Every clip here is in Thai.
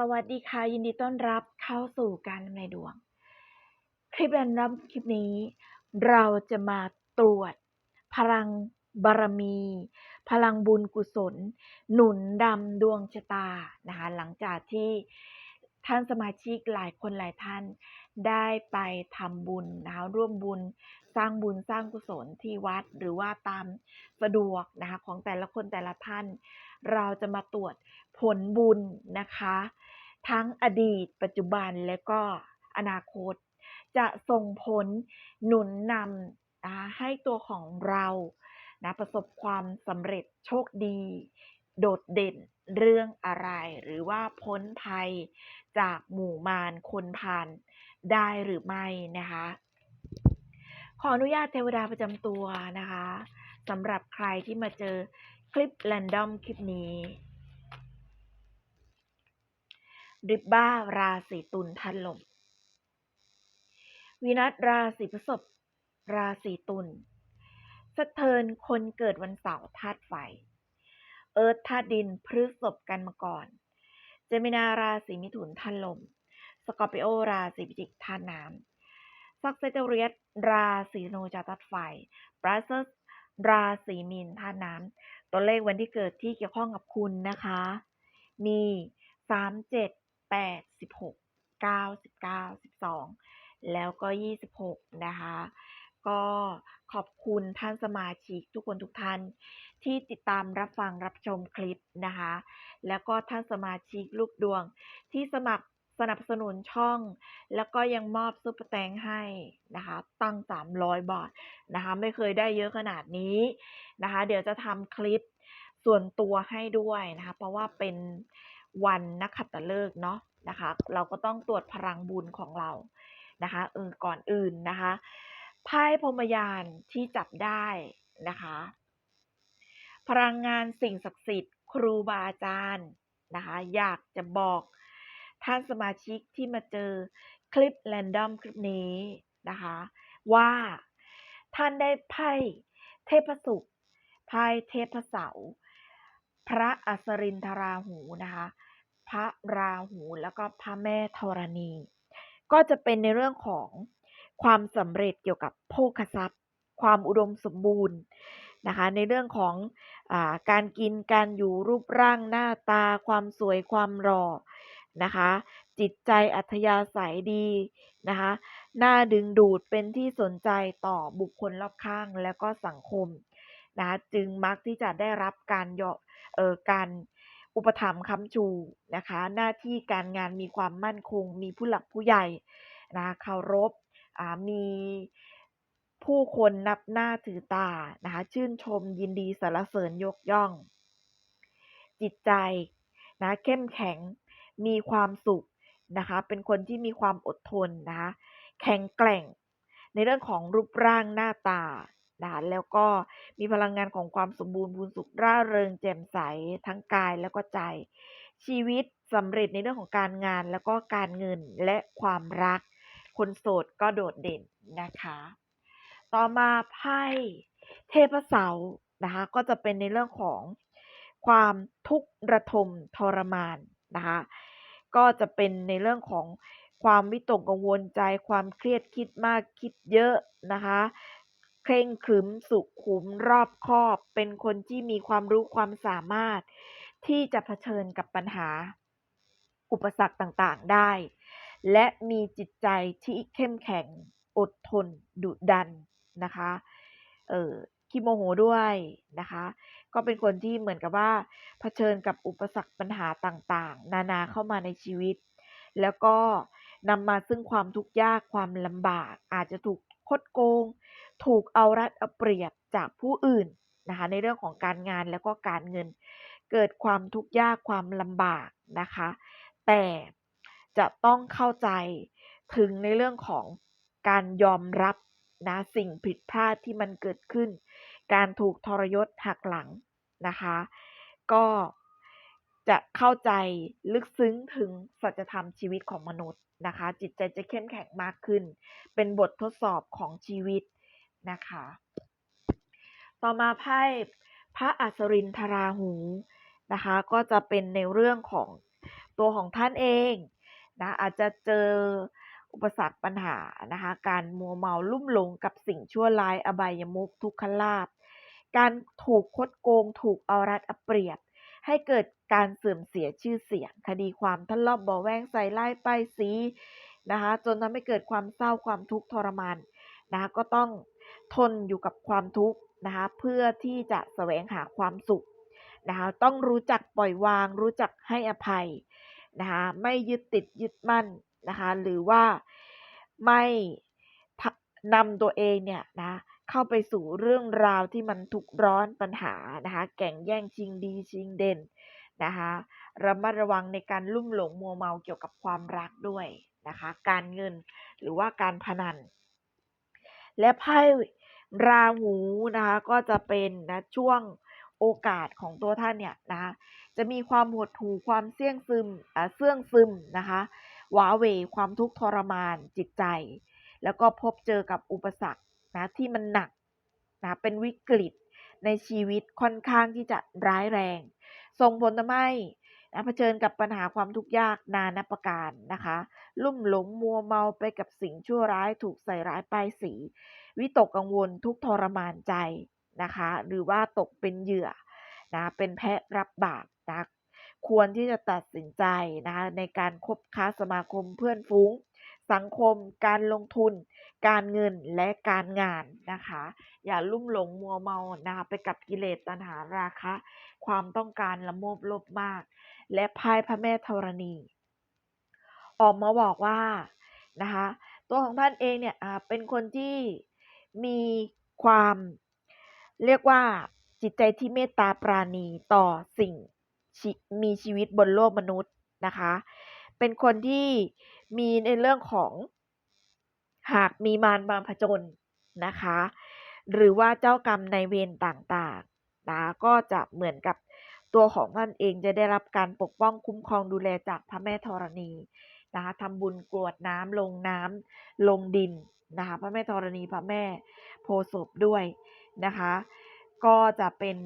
สวัสดีค่ะ ยินดีต้อนรับเข้าสู่การทำนายดวง คลิปแรนดอมคลิปนี้ เราจะมาตรวจ พลังบารมี พลังบุญกุศล หนุนดำดวงชะตานะคะหลังจากที่ท่านสมาชิกหลายคนหลายท่านได้ไปทำบุญนะคะร่วมบุญสร้างบุญสร้างกุศลที่วัดหรือว่าตามสะดวกนะคะของแต่ละคนแต่ละท่าน เราจะมาตรวจ ผลบุญนะคะ ทั้งอดีต ปัจจุบันและก็อนาคต จะส่งผลหนุนนำนะให้ตัวของเรานะประสบความสำเร็จโชคดี โดดเด่นเรื่องอะไร หรือว่าพ้นภัยจากหมู่มารคนพาลได้หรือไม่นะคะ ขออนุญาตเทวดาประจำตัวนะคะสำหรับใครที่มาเจอคลิปแรนดอมคลิปนี้ ริบบ้าราศีตุลทันลมวินัสราศีพฤษภราศีตุลสะเทินคนเกิดวันเสาร์ธาตุไฟ เอิร์ธธาตุดินพฤษภกันมาก่อน เจมินาราศีมิถุนทันลม สกอร์ปิโอราศีพิจิกธาตุน้ำซักเซเตเรียสราศีธนูจากธาตุไฟบราเซสราศีมีนธาตุน้ำตัวเลขวันที่เกิดที่เกี่ยวข้องกับคุณนะคะ มีสามเจ็ด แปดสิบหกเก้าสิบเก้าสิบสองแล้วก็ยี่สิบหกนะคะ ก็ขอบคุณท่านสมาชิกทุกคนทุกท่านที่ติดตามรับฟังรับชมคลิปนะคะ แล้วก็ท่านสมาชิกลูกดวงที่สมัครสนับสนุนช่อง แล้วก็ยังมอบซุปเปอร์แตงให้นะคะ ตั้ง 300 บาทนะคะ ไม่เคยได้เยอะขนาดนี้นะคะ เดี๋ยวจะทำคลิปส่วนตัวให้ด้วยนะคะ เพราะว่าเป็น วันนักขัตฤกษ์เนาะนะคะ เราก็ต้องตรวจพลังบุญของเรานะคะเออก่อนอื่นนะคะไพ่พรมยานที่จับได้นะคะ พลังงานสิ่งศักดิ์สิทธิ์ ครูบาอาจารย์นะคะอยากจะบอกท่านสมาชิกที่มาเจอคลิปแรนดอมคลิปนี้นะคะ ว่าท่านได้ไพ่เทพสุขไพ่เทพเสา พระอัสรินทราหูนะคะ พระราหูแล้วก็พระแม่ธรณี ก็จะเป็นในเรื่องของความสำเร็จเกี่ยวกับโภคทรัพย์ ความอุดมสมบูรณ์นะคะ ในเรื่องของอาการกินการอยู่รูปร่างหน้าตา ความสวยความหล่อนะคะ จิตใจอัธยาศัยดีนะคะน่าดึงดูดเป็นที่สนใจต่อบุคคลรอบข้างและก็สังคมนะคะจึงมักที่จะได้รับการยอเออการ อุปถัมภ์ค้ำชูนะคะ หน้าที่การงานมีความมั่นคง มีผู้หลักผู้ใหญ่นะเคารพมีผู้คนนับหน้าถือตานะคะชื่นชมยินดีสรรเสริญยกย่อง จิตใจนะเข้มแข็งมีความสุขนะคะ เป็นคนที่มีความอดทนนะคะแข็งแกร่งในเรื่องของรูปร่างหน้าตา นะคะแล้วก็มีพลังงานของความสมบูรณ์พูนสุขร่าเริงแจ่มใสทั้งกายแล้วก็ใจ ชีวิตสำเร็จในเรื่องของการงานแล้วก็การเงินและความรัก คนโสดก็โดดเด่นนะคะ ต่อมาไพ่เทพเสาร์นะคะก็จะเป็นในเรื่องของความทุกข์ระทมทรมานนะคะก็จะเป็นในเรื่องของความวิตกกังวลใจ ความเครียดคิดมากคิดเยอะนะคะ เคร่งขรึมสุขุมรอบคอบ เป็นคนที่มีความรู้ความสามารถ ที่จะเผชิญกับปัญหา อุปสรรคต่างๆได้ และมีจิตใจที่เข้มแข็งอดทนดุดันนะคะเออขี้โมโหด้วยนะคะ ก็เป็นคนที่เหมือนกับว่าเผชิญกับอุปสรรคปัญหาต่างๆ นานาเข้ามาในชีวิต แล้วก็นำมาซึ่งความทุกข์ยากความลำบาก อาจจะถูกคดโกง ถูกเอารัดเอาเปรียบจากผู้อื่นนะคะในเรื่องของการงานแล้วก็การเงิน เกิดความทุกข์ยากความลำบากนะคะ แต่จะต้องเข้าใจถึงในเรื่องของการยอมรับนะสิ่งผิดพลาดที่มันเกิดขึ้น การถูกทรยศหักหลังนะคะ ก็จะเข้าใจลึกซึ้งถึงสัจธรรมชีวิตของมนุษย์นะคะ จิตใจจะเข้มแข็งมากขึ้น เป็นบททดสอบของชีวิต นะคะ ต่อมาไพ่พระอัศรินทราหูนะคะ ก็จะเป็นในเรื่องของตัวของท่านเองนะอาจจะเจออุปสรรคปัญหานะคะการมัวเมาลุ่มหลงกับสิ่งชั่วร้ายอบายมุขทุกขลาภการถูกคดโกงถูกเอารัดเอาเปรียบ ให้เกิดการเสื่อมเสียชื่อเสียง คดีความทะเลาะเบาะแวงใส่ไล่ป้ายสีนะคะจนทำให้เกิดความเศร้าความทุกข์ทรมานนะคะก็ต้อง ทนอยู่กับความทุกข์นะคะเพื่อที่จะแสวงหาความสุขนะคะต้องรู้จักปล่อยวาง รู้จักให้อภัยนะคะไม่ยึดติดยึดมั่นนะคะหรือว่าไม่นำตัวเองเนี่ยนะเข้าไปสู่เรื่องราวที่มันทุกข์ร้อนปัญหานะคะแก่งแย่งชิงดีชิงเด่นนะคะระมัดระวังในการลุ่มหลงมัวเมาเกี่ยวกับความรักด้วยนะคะการเงินหรือว่าการพนัน และไพ่ ราหูนะคะก็จะเป็นนะช่วงโอกาสของตัวท่านเนี่ยนะคะจะมีความหดหู่ความเสี่ยงซึมอ่าเสื่องซึมนะคะว้าเวความทุกข์ทรมานจิตใจ แล้วก็พบเจอกับอุปสรรคนะที่มันหนักนะเป็นวิกฤตในชีวิตค่อนข้างที่จะร้ายแรง ส่งผลทำให้นะเผชิญกับปัญหาความทุกข์ยากนานาประการนะคะ ลุ่มหลงมัวเมาไปกับสิ่งชั่วร้ายถูกใส่ร้ายป้ายสี วิตกกังวลทุกทรมานใจนะคะ หรือว่าตกเป็นเหยื่อนะเป็นแพะรับบาปนะควรที่จะตัดสินใจนะคะในการคบค้าสมาคมเพื่อนฟุ้งสังคม การลงทุน การเงินและการงานนะคะ อย่าลุ่มหลงมัวเมานะคะไปกับกิเลสตัณหาราคะ ความต้องการละโมบลภมาก และไพ่พระแม่ธรณี ออกมาบอกว่านะคะตัวของท่านเองเนี่ยเป็นคนที่ มีความ เรียกว่าจิตใจที่เมตตาปราณีต่อสิ่งมีชีวิตบนโลกมนุษย์นะคะ เป็นคนที่มีในเรื่องของหากมีมารมาผจญนะคะ หรือว่าเจ้ากรรมในเวรต่างๆนะก็จะเหมือนกับตัวของท่านเองจะได้รับการปกป้องคุ้มครองดูแลจากพระแม่ธรณีนะคะทำบุญกรวดน้ำลงน้ำลงดิน นะคะพระแม่ธรณีพระแม่โพศพด้วยนะคะ ก็จะเป็น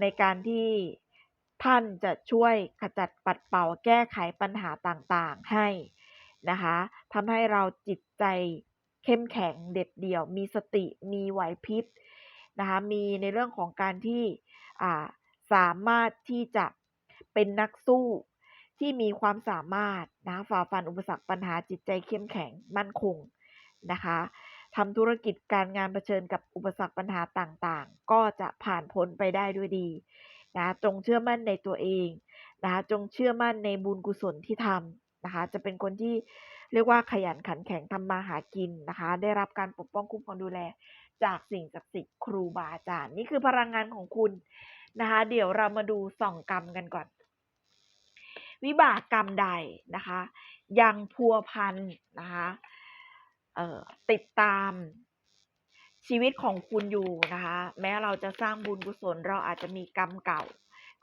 ในการที่ท่านจะช่วยขจัดปัดเป่าแก้ไขปัญหาต่างๆให้นะคะทำให้เราจิตใจเข้มแข็งเด็ดเดี่ยว มีสติมีไหวพริบนะคะมีในเรื่องของการที่สามารถที่จะเป็นนักสู้ที่มีความสามารถนะฝ่าฟันอุปสรรคปัญหาจิตใจเข้มแข็งมั่นคง นะคะทำธุรกิจการงานเผชิญกับอุปสรรคปัญหาต่างๆ ก็จะผ่านพ้นไปได้ด้วยดีนะจงเชื่อมั่นในตัวเองนะคะจงเชื่อมั่นในบุญกุศลที่ทำนะคะจะเป็นคนที่เรียกว่าขยันขันแข็งทำมาหากินนะคะ ได้รับการปกป้องคุ้มครองดูแล จากสิ่งศักดิ์สิทธิ์ครูบาอาจารย์ นี่คือพลังงานของคุณนะคะ เดี๋ยวเรามาดูส่องกรรมกันก่อน วิบากกรรมใดนะคะ ยังพัวพันนะคะ ติดตามชีวิตของคุณอยู่นะคะ แม้เราจะสร้างบุญกุศลเราอาจจะมีกรรมเก่า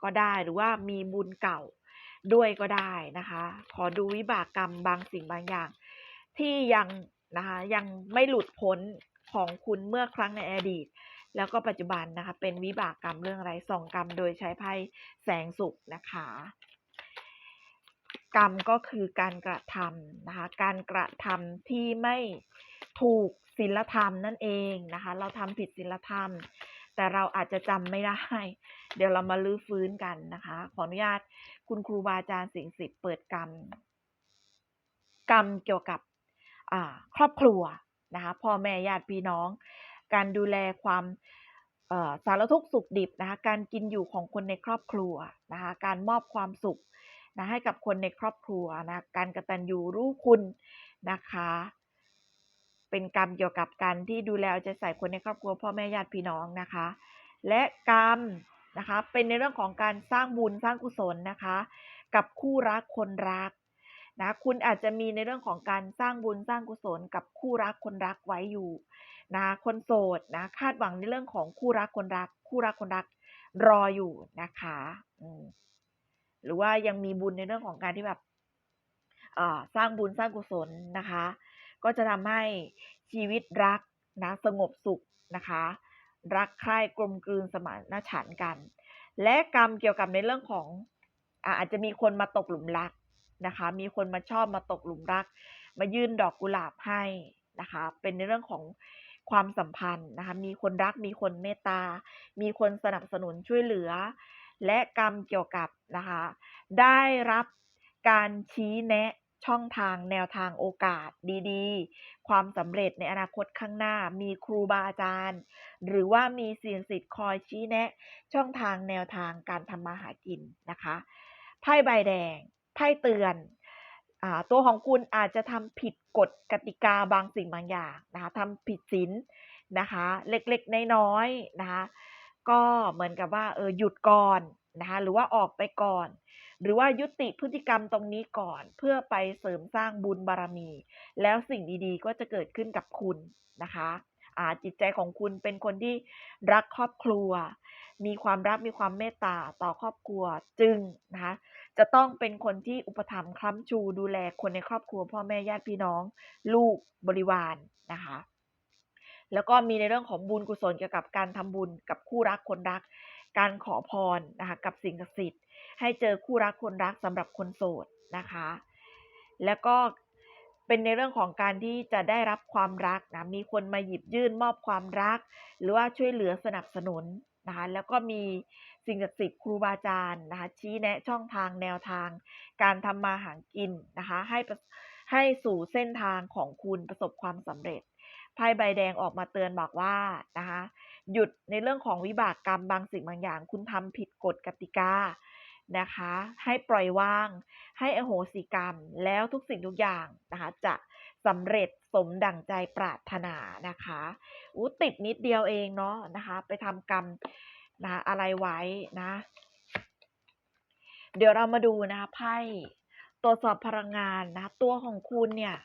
ก็ได้หรือว่ามีบุญเก่าด้วยก็ได้นะคะ ขอดูวิบากกรรมบางสิ่งบางอย่าง ที่ยังนะคะยังไม่หลุดพ้นของคุณเมื่อครั้งในอดีต แล้วก็ปัจจุบันนะคะ เป็นวิบากกรรมเรื่องอะไรส่องกรรมโดยใช้ไพ่แสงสุขนะคะ กรรมก็คือการกระทำนะคะ การกระทำที่ไม่ถูกศีลธรรมนั่นเองนะคะ เราทำผิดศีลธรรม แต่เราอาจจะจำไม่ได้ เดี๋ยวเรามาลื้อฟื้นกันนะคะ ขออนุญาตคุณครูบาอาจารย์สิงสิทธิ์เปิดกรรม กรรมเกี่ยวกับครอบครัวนะคะ พ่อแม่ญาติพี่น้อง การดูแลความสารทุกข์สุขดิบนะคะ การกินอยู่ของคนในครอบครัวนะคะ การมอบความสุข นะให้กับคนในครอบครัวนะการกระตัญญูรู้คุณนะคะ เป็นกรรมเกี่ยวกับการที่ดูแลเอาใจใส่คนในครอบครัวพ่อแม่ญาติพี่น้องนะคะ และกรรมนะคะเป็นในเรื่องของการสร้างบุญสร้างกุศลนะคะ กับคู่รักคนรักนะคุณอาจจะมีในเรื่องของการสร้างบุญสร้างกุศลกับคู่รักคนรักไว้อยู่นะคนโสดนะคาดหวังในเรื่องของคู่รักคนรัก คู่รักคนรักรออยู่นะคะอืม หรือว่ายังมีบุญในเรื่องของการที่แบบสร้างบุญสร้างกุศลนะคะ ก็จะทำให้ชีวิตรักนะสงบสุขนะคะ รักใคร่กลมกลืนสมานฉันกัน และกรรมเกี่ยวกับในเรื่องของอะอาจจะมีคนมาตกหลุมรักนะคะ มีคนมาชอบมาตกหลุมรัก มายื่นดอกกุหลาบให้นะคะ เป็นในเรื่องของความสัมพันธ์นะคะ มีคนรัก มีคนเมตตา มีคนสนับสนุนช่วยเหลือ และกรรมเกี่ยวกับนะคะได้รับการชี้แนะช่องทางแนวทางโอกาสดีๆ ความสำเร็จในอนาคตข้างหน้า มีครูบาอาจารย์ หรือว่ามีสิ่งสิทธิ์คอยชี้แนะ ช่องทางแนวทางการทำมาหากินนะคะไพ่ใบแดงไพ่เตือนอตัวของคุณอาจจะทำผิดกฎกติกาบางสิ่งบางอย่างนะคะทำผิดศีลนะคะ เล็กๆ น้อยๆนะคะ ก็เหมือนกับว่าเออหยุดก่อนนะคะหรือว่าออกไปก่อน หรือว่ายุติพฤติกรรมตรงนี้ก่อน เพื่อไปเสริมสร้างบุญบารมี แล้วสิ่งดีๆ ก็จะเกิดขึ้นกับคุณนะคะอาจิตใจของคุณเป็นคนที่รักครอบครัว มีความรักมีความเมตตาต่อครอบครัวจึงนะคะจะต้องเป็นคนที่อุปถัมภ์คล้ำชูดูแลคนในครอบครัว พ่อแม่ญาติพี่น้อง ลูกบริวารนะคะ แล้วก็มีในเรื่องของบุญกุศลเกี่ยวกับการทำบุญกับคู่รักคนรัก การขอพรนะคะกับสิ่งศักดิ์สิทธิ์ให้เจอคู่รักคนรักสำหรับคนโสดนะคะ แล้วก็เป็นในเรื่องของการที่จะได้รับความรักนะมีคนมาหยิบยื่นมอบความรัก หรือว่าช่วยเหลือสนับสนุนนะคะแล้วก็มีสิ่งศักดิ์สิทธิ์ครูบาอาจารย์นะคะชี้แนะช่องทางแนวทาง การทำมาหากินนะคะให้ให้สู่เส้นทางของคุณประสบความสำเร็จ ไพ่ใบแดงออกมาเตือนบอกว่านะคะหยุดในเรื่องของวิบากกรรมบางสิ่งบางอย่าง คุณทำผิดกฎกติกานะคะ ให้ปล่อยวาง ให้อโหสิกรรม แล้วทุกสิ่งทุกอย่างนะคะจะสำเร็จสมดั่งใจปรารถนานะคะอู้ติดนิดเดียวเองเนาะนะคะ ไปทำกรรมนะอะไรไว้นะ เดี๋ยวเรามาดูนะคะไพ่ตรวจสอบพลังงานนะ ตัวของคุณเนี่ย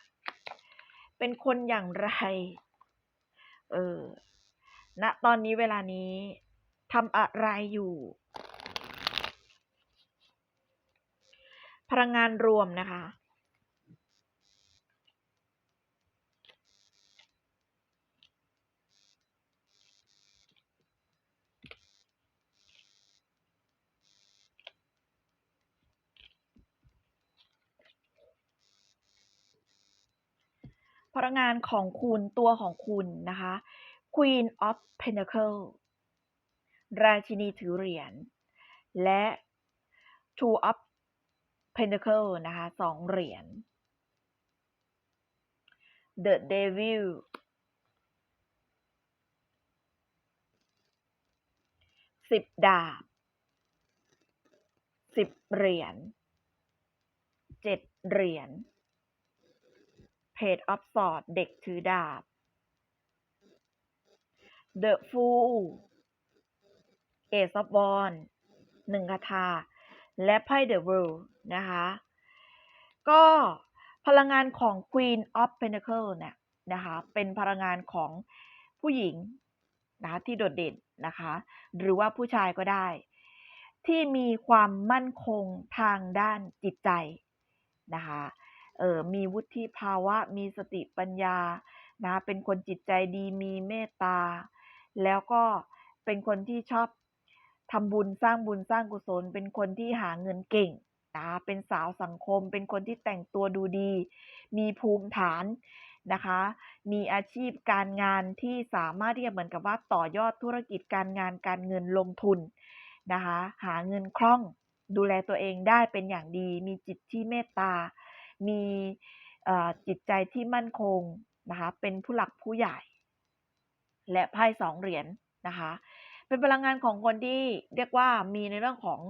เป็นคนอย่างไร เออณตอนนี้เวลานี้ทำอะไรอยู่ พลังงานรวมนะคะ พลังงานของคุณตัวของคุณนะคะ Queen of Pentacle ราชินีถือเหรียญ และ Two of Pentacle นะคะสองเหรียญ The Devil สิบดาบสิบเหรียญเจ็ดเหรียญ Page of Swords เด็กถือดาบ The Fool Ace of Wands หนึ่งคาถา และไพ่ The World นะคะ ก็พลังงานของ Queen of Pentacle เนี่ยนะคะ เป็นพลังงานของผู้หญิงนะคะที่โดดเด่นนะคะ หรือว่าผู้ชายก็ได้ ที่มีความมั่นคงทางด้านจิตใจนะคะ เออมีวุฒิภาวะ มีสติปัญญา นะ เป็นคนจิตใจดี มีเมตตา แล้วก็เป็นคนที่ชอบทำบุญสร้างบุญสร้างกุศล เป็นคนที่หาเงินเก่งนะเป็นสาวสังคม เป็นคนที่แต่งตัวดูดี มีภูมิฐานนะคะ มีอาชีพการงานที่สามารถที่จะเหมือนกับว่าต่อยอดธุรกิจการงานการเงินลงทุนนะคะ หาเงินคล่อง ดูแลตัวเองได้เป็นอย่างดี มีจิตที่เมตตา มีจิตใจที่มั่นคงนะคะ เป็นผู้หลักผู้ใหญ่ และไพ่สองเหรียญนนะคะ เป็นพลังงานของคนที่เรียกว่ามีในเรื่องของ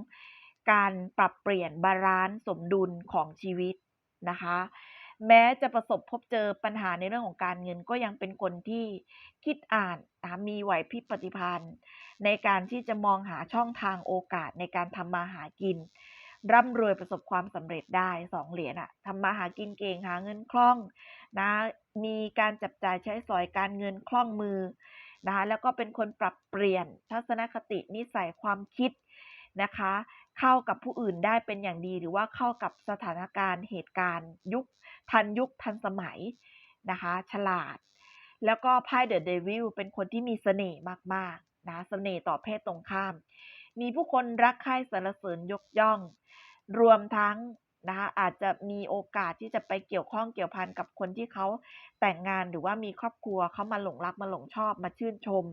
การปรับเปลี่ยนบาลานซ์สมดุลของชีวิตนะคะ แม้จะประสบพบเจอปัญหาในเรื่องของการเงินก็ยังเป็นคนที่คิดอ่านนะมีไหวพริบปฏิภาณในการที่จะมองหาช่องทางโอกาสในการทำมาหากิน ร่ำรวยประสบความสำเร็จได้สองเหรียญอะทำมาหากินเก่งหาเงินคล่องนะมีการจับจ่ายใช้สอยการเงินคล่องมือนะคะแล้วก็เป็นคนปรับเปลี่ยนทัศนคตินิสัยความคิดนะคะ เข้ากับผู้อื่นได้เป็นอย่างดีหรือว่าเข้ากับสถานการณ์เหตุการณ์ ยุคทันยุคทันสมัยนะคะ ฉลาด แล้วก็ไพ่เดอะเดวิลเป็นคนที่มีเสน่ห์มากๆนะเสน่ห์ต่อเพศตรงข้าม มีผู้คนรักใคร่สรรเสริญยกย่อง รวมทั้งนะคะอาจจะมีโอกาสที่จะไปเกี่ยวข้องเกี่ยวพันกับคนที่เขาแต่งงานหรือว่ามีครอบครัวเขามาหลงรักมาหลงชอบมาชื่นชม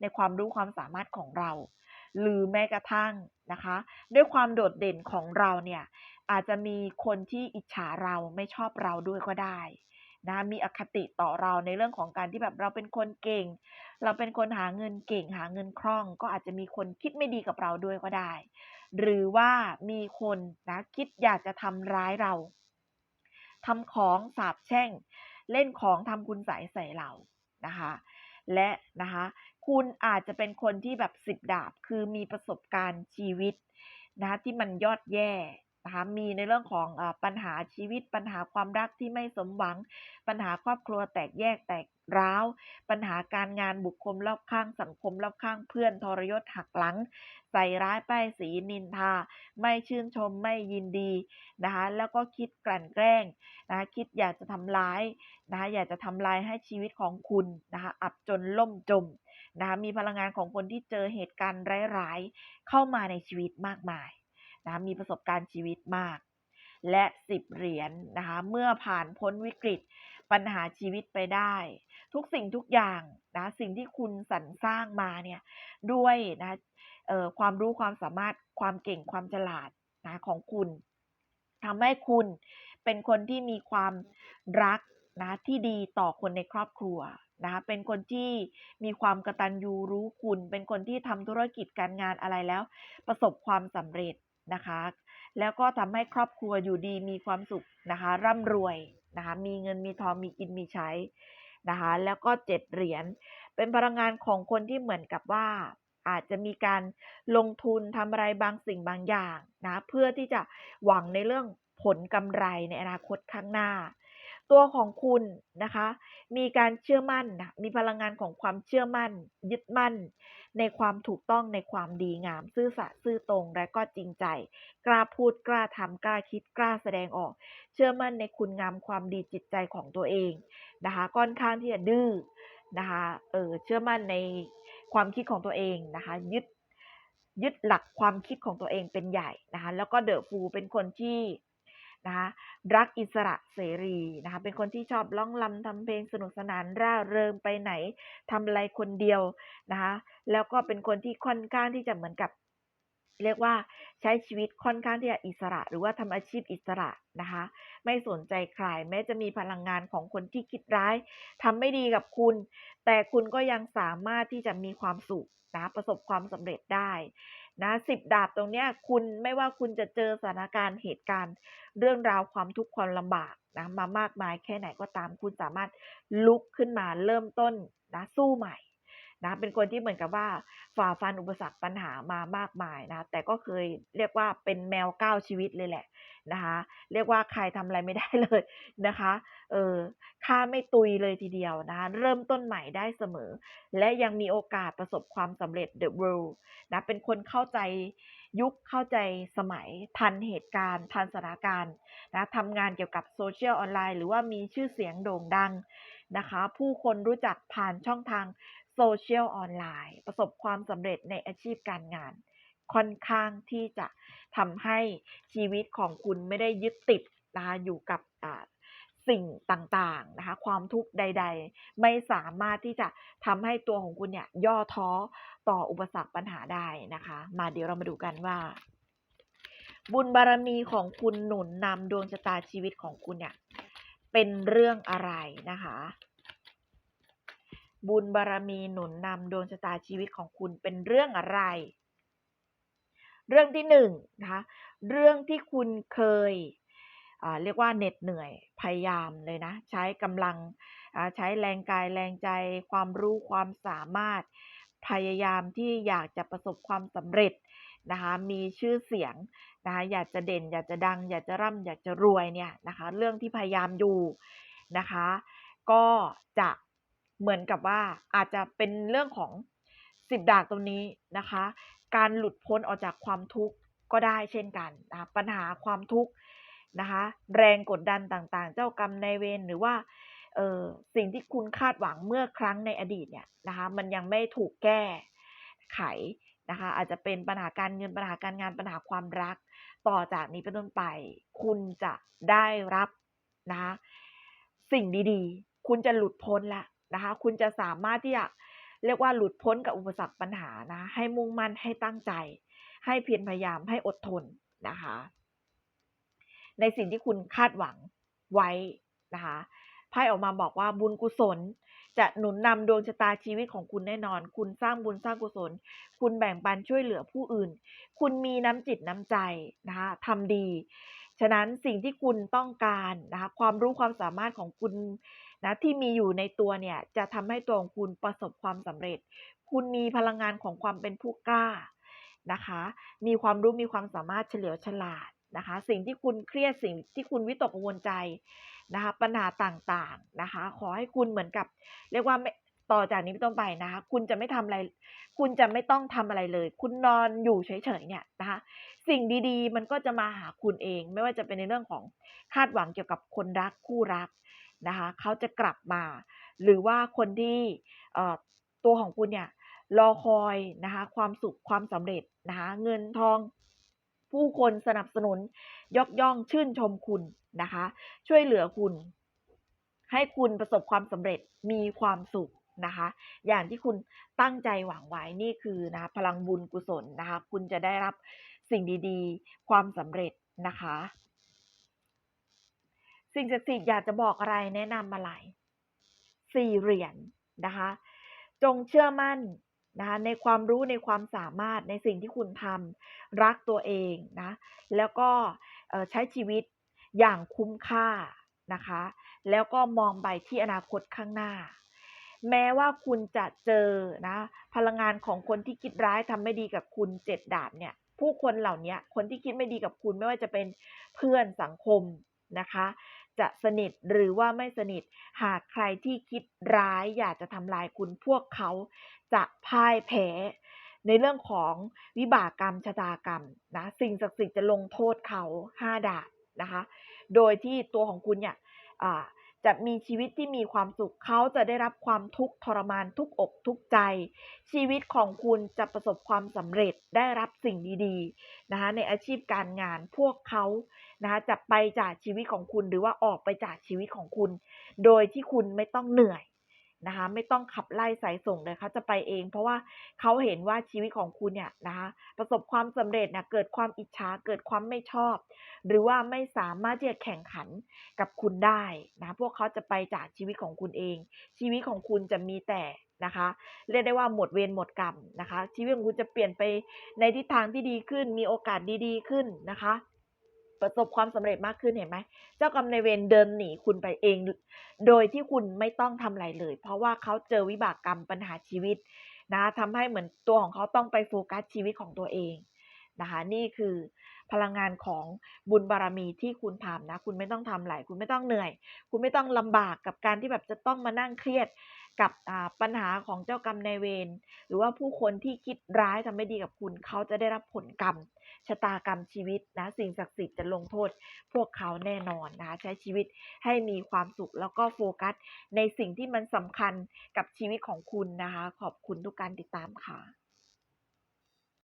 ในความรู้ความสามารถของเรา หรือแม้กระทั่งนะคะ ด้วยความโดดเด่นของเราเนี่ยอาจจะมีคนที่อิจฉาเราไม่ชอบเราด้วยก็ได้นะมีอคติต่อเราในเรื่องของการที่แบบเราเป็นคนเก่ง เราเป็นคนหาเงินเก่งหาเงินคล่อง ก็อาจจะมีคนคิดไม่ดีกับเราด้วยก็ได้ หรือว่ามีคนนะคิดอยากจะทำร้ายเราทำของสาบแช่ง เล่นของทำคุณใสใส่เรานะคะ และนะคะคุณอาจจะเป็นคนที่แบบสิบดาบคือมีประสบการณ์ชีวิตนะคะที่มันยอดแย่ นะคะมีในเรื่องของอปัญหาชีวิต ปัญหาความรักที่ไม่สมหวัง ปัญหาครอบครัวแตกแยกแตกร้าว ปัญหาการงานบุคคลรอบข้างสังคมรอบข้างเพื่อนทรยศหักหลัง ใส่ร้ายป้ายสีนินทา ไม่ชื่นชมไม่ยินดีนะคะแล้วก็คิดกลั่นแกล้งนะคะคิดอยากจะทำร้ายนะคะอยากจะทำลายให้ชีวิตของคุณนะคะอับจนล่มจมนะคะมีพลังงานของคนที่เจอเหตุการณ์ร้ายๆเข้ามาในชีวิตมากมาย นะมีประสบการณ์ชีวิตมาก และสิบเหรียญนนะคะเมื่อผ่านพ้นวิกฤตปัญหาชีวิตไปได้ ทุกสิ่งทุกอย่างนะสิ่งที่คุณสรรสร้างมาเนี่ยด้วยนะความรู้ความสามารถความเก่งความฉลาดนะของคุณทำให้คุณเป็นคนที่มีความรักนะที่ดีต่อคนในครอบครัวนะเป็นคนที่มีความกระตัญญูรู้คุณ เป็นคนที่ทำธุรกิจการงานอะไรแล้ว ประสบความสำเร็จ นะคะ แล้วก็ทำให้ครอบครัวอยู่ดีมีความสุขนะคะ ร่ำรวยนะคะ มีเงินมีทองมีกินมีใช้นะคะ แล้วก็เจ็ดเหรียญเป็นพลังงานของคนที่เหมือนกับว่า อาจจะมีการลงทุนทำอะไรบางสิ่งบางอย่างนะเพื่อที่จะหวังในเรื่องผลกำไรในอนาคตข้างหน้า ตัวของคุณนะคะ มีการเชื่อมั่นนะมีพลังงานของความเชื่อมั่น ยึดมั่น ในความถูกต้องในความดีงาม ซื่อสัตย์ซื่อตรงและก็จริงใจ กล้าพูดกล้าทำกล้าคิดกล้าแสดงออก เชื่อมั่นในคุณงามความดีจิตใจของตัวเองนะคะค่อนข้างที่จะดื้อนะคะเออเชื่อมั่นในความคิดของตัวเองนะคะยึดยึดหลักความคิดของตัวเองเป็นใหญ่นะคะแล้วก็เดอะฟูเป็นคนที่ นะคะรักอิสระเสรีนะคะเป็นคนที่ชอบร้องลำทำเพลงสนุกสนานร่าเริงไปไหนทำอะไรคนเดียวนะคะแล้วก็เป็นคนที่ค่อนข้างที่จะเหมือนกับ เรียกว่าใช้ชีวิตค่อนข้างที่จะอิสระ หรือว่าทำอาชีพอิสระนะคะไม่สนใจใครแม้จะมีพลังงานของคนที่คิดร้ายทำไม่ดีกับคุณ แต่คุณก็ยังสามารถที่จะมีความสุขนะประสบความสำเร็จได้ นะสิบดาบตรงเนี้ยคุณไม่ว่าคุณจะเจอสถานการณ์เหตุการณ์ เรื่องราวความทุกข์ความลำบากนะมามากมายแค่ไหนก็ตามคุณสามารถลุกขึ้นมาเริ่มต้นนะสู้ใหม่ นะเป็นคนที่เหมือนกับว่าฝ่าฟันอุปสรรคปัญหามามากมายนะแต่ก็เคยเรียกว่าเป็นแมวก้าวชีวิตเลยแหละนะคะเรียกว่าใครทำอะไรไม่ได้เลยนะคะเออค่าไม่ตุยเลยทีเดียวนะคะเริ่มต้นใหม่ได้เสมอ และยังมีโอกาสประสบความสำเร็จ The World นะเป็นคนเข้าใจยุคเข้าใจสมัยทันเหตุการณ์ ทันสถานการณ์นะทำงานเกี่ยวกับโซเชียลออนไลน์หรือว่ามีชื่อเสียงโด่งดังนะคะ ผู้คนรู้จักผ่านช่องทาง โซเชียลออนไลน์ประสบความสำเร็จในอาชีพการงาน ค่อนข้างที่จะทำให้ชีวิตของคุณไม่ได้ยึดติดนะคะอยู่กับสิ่งต่างๆนะคะความทุกข์ใด ๆ ไม่สามารถที่จะทำให้ตัวของคุณเนี่ยย่อท้อต่ออุปสรรคปัญหาได้นะคะ มาเดี๋ยวเรามาดูกันว่า บุญบารรมีของคุณหนุนนำดวงชะตาชีวิตของคุณเนี่ยเป็นเรื่องอะไรนะคะ บุญบารรมีหนุนนำดวงชะตาชีวิตของคุณเป็นเรื่องอะไร เรื่องที่หนึ่งนะคะเรื่องที่คุณเคยเรียกว่าเหน็ดเหนื่อยพยายามเลยนะ ใช้กำลังใช้แรงกายแรงใจ ความรู้ความสามารถ พยายามที่อยากจะประสบความสำเร็จนะคะมีชื่อเสียงนะคะอยากจะเด่น อยากจะดัง อยากจะร่ำอยากจะรวยเนี่ยนะคะ เรื่องที่พยายามอยู่นะคะ ก็จะ เหมือนกับว่าอาจจะเป็นเรื่องของสิบดาบตรงนี้นะคะ การหลุดพ้นออกจากความทุกข์ก็ได้เช่นกันนะปัญหาความทุกข์นะคะ แรงกดดันต่างๆ เจ้ากรรมนายเวรหรือว่าเออสิ่งที่คุณคาดหวังเมื่อครั้งในอดีตเนี่ยนะคะ มันยังไม่ถูกแก้ไขนะคะ อาจจะเป็นปัญหาการเงินปัญหาการงานปัญหาความรัก ต่อจากนี้เป็นต้นไป คุณจะได้รับนะคะสิ่งดีๆ คุณจะหลุดพ้นล้ว นะคะ คุณจะสามารถที่จะเรียกว่าหลุดพ้นกับอุปสรรคปัญหานะ ให้มุ่งมั่นให้ตั้งใจ ให้เพียรพยายามให้อดทนนะคะ ในสิ่งที่คุณคาดหวังไว้นะคะไพ่ออกมาบอกว่าบุญกุศลจะหนุนนำดวงชะตาชีวิตของคุณแน่นอน คุณสร้างบุญสร้างกุศล คุณแบ่งปันช่วยเหลือผู้อื่น คุณมีน้ำจิตน้ำใจนะคะทำดี ฉะนั้นสิ่งที่คุณต้องการนะคะความรู้ความสามารถของคุณ นะที่มีอยู่ในตัวเนี่ยจะทำให้ตัวของคุณประสบความสำเร็จ คุณมีพลังงานของความเป็นผู้กล้านะคะ มีความรู้มีความสามารถเฉลียวฉลาดนะคะ สิ่งที่คุณเครียดสิ่งที่คุณวิตกกังวลใจนะคะ ปัญหาต่างๆนะคะ ขอให้คุณเหมือนกับ เรียกว่าต่อจากนี้เป็นต้นไปนะคะ คุณจะไม่ทำอะไร คุณจะไม่ต้องทำอะไรเลย คุณนอนอยู่เฉยๆเนี่ยนะคะ สิ่งดีๆ มันก็จะมาหาคุณเอง ไม่ว่าจะเป็นในเรื่องของคาดหวังเกี่ยวกับคนรักคู่รัก นะคะเขาจะกลับมา หรือว่าคนที่ตัวของคุณเนี่ยรอคอยนะคะความสุขความสำเร็จนะคะเงินทองผู้คนสนับสนุนยกย่องชื่นชมคุณนะคะ ช่วยเหลือคุณ ให้คุณประสบความสำเร็จมีความสุขนะคะ อย่างที่คุณตั้งใจหวังไว้นี่คือนะพลังบุญกุศลนะคะ คุณจะได้รับสิ่งดีๆ ความสำเร็จนะคะ สิ่งศักดิ์สิทธิ์อยากจะบอกอะไรแนะนำอะไรสี่เหรียญนนะคะ จงเชื่อมั่นนะคะในความรู้ในความสามารถในสิ่งที่คุณทำรักตัวเองนะแล้วก็ใช้ชีวิตอย่างคุ้มค่านะคะ แล้วก็มองไปที่อนาคตข้างหน้า แม้ว่าคุณจะเจอนะพลังงานของคนที่คิดร้ายทำไม่ดีกับคุณเจ็ดดาบเนี่ย ผู้คนเหล่านี้คนที่คิดไม่ดีกับคุณไม่ว่าจะเป็นเพื่อนสังคมนะคะ จะสนิทหรือว่าไม่สนิท หากใครที่คิดร้ายอยากจะทำลายคุณพวกเขาจะพ่ายแพ้ ในเรื่องของวิบากกรรมชะตากรรมนะสิ่งศักดิ์สิทธิ์จะลงโทษเขาห้าดาบนะคะ โดยที่ตัวของคุณเนี่ยจะมีชีวิตที่มีความสุขเขาจะได้รับความทุกข์ทรมานทุกอกทุกใจ ชีวิตของคุณจะประสบความสำเร็จได้รับสิ่งดีๆนะคะในอาชีพการงานพวกเขา นะคะจะไปจากชีวิตของคุณหรือว่าออกไปจากชีวิตของคุณ โดยที่คุณไม่ต้องเหนื่อยนะคะไม่ต้องขับไล่สายส่งเลยเขาจะไปเอง เพราะว่าเขาเห็นว่าชีวิตของคุณเนี่ยนะคะประสบความสำเร็จนะเกิดความอิจฉาเกิดความไม่ชอบ หรือว่าไม่สามารถที่จะแข่งขันกับคุณได้นะพวกเขาจะไปจากชีวิตของคุณเอง ชีวิตของคุณจะมีแต่นะคะเรียกได้ว่าหมดเวรหมดกรรมนะคะ ชีวิตของคุณจะเปลี่ยนไปในทิศทางที่ดีขึ้น มีโอกาสดีๆขึ้นนะคะ ประสบความสำเร็จมากขึ้นเห็นไหม เจ้ากรรมนายเวรเดินหนีคุณไปเอง โดยที่คุณไม่ต้องทำอะไรเลย เพราะว่าเขาเจอวิบากกรรมปัญหาชีวิตนะทำให้เหมือนตัวของเขาต้องไปโฟกัสชีวิตของตัวเองนะคะนี่คือพลังงานของบุญบารมีที่คุณทำนะ คุณไม่ต้องทำอะไรคุณไม่ต้องเหนื่อย คุณไม่ต้องลำบากกับการที่แบบจะต้องมานั่งเครียด กับปัญหาของเจ้ากรรมนายเวรหรือว่าผู้คนที่คิดร้ายทำไม่ดีกับคุณ เขาจะได้รับผลกรรมชะตากรรมชีวิตนะสิ่งศักดิ์สิทธิ์จะลงโทษ พวกเขาแน่นอนนะคะใช้ชีวิตให้มีความสุขแล้วก็โฟกัส ในสิ่งที่มันสำคัญกับชีวิตของคุณนะคะ ขอบคุณทุกการติดตามค่ะ